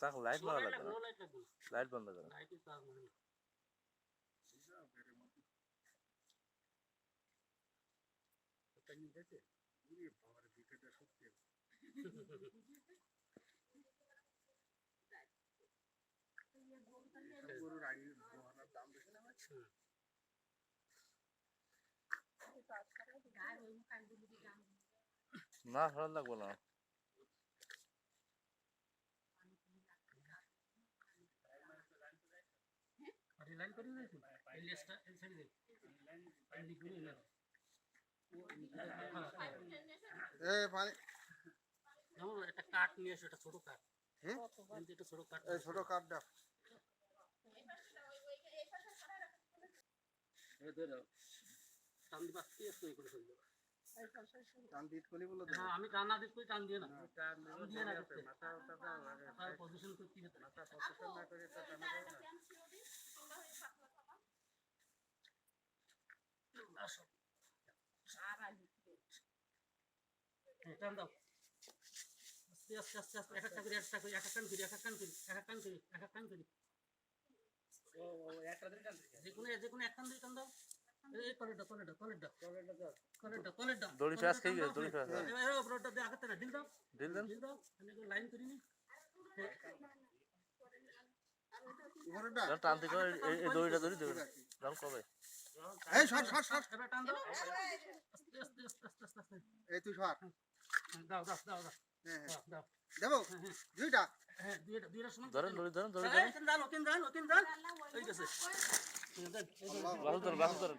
চাক লাইট মারা লাগবে না? লাইট বন্ধ করো মানে না ভালো লাগবো না। একটা কাঠ নিয়ে এসো একটা ছোট কাঠ? কিন্তু ছোট কাঠ এই ছোট কাঠটা এই টান দিবা কি করে ফেলবে? হ্যাঁ আমি টান না দিই টান দিয়ে না। টান দিয়ে না করতে মাথা পজিশন করতে হবে। মাথা পজিশন না করে তো টানা না হ্যাঁ, টান দাও। আস্তে আস্তে আস্তে আস্তে এক একটা করে একটা করে এক কান করি এক কান করি এক কান করি এক কান করি। যে কোনো এক এই কলেরটা কলেরটা কলেরটা কলেরটা কলেরটা দড়ি ফ্যাস খেয়ে গেছে দড়ি ফ্যাস এবার ওপরটা দিয়ে আগতে না দিল দাও দিল। দেন। দিল দাও আমি লাইন করিনি। উপরেটা যখন টানতে করে এই- এই দড়িটা ধরি দেবেন যখন কবে? এই সর সর সর। এবার টান দাও। এই তুই সর। দাও দাও দাও দাও। হ্যাঁ হ্যাঁ। দাও দাও। দেবো? দুইটা। হ্যাঁ দুইটা দুইটা সময় ধরেন দড়ি ধরেন দড়ি এই, ধরেন তিন দান তিন দান তিন দান এই গেছে বাসু ধরেন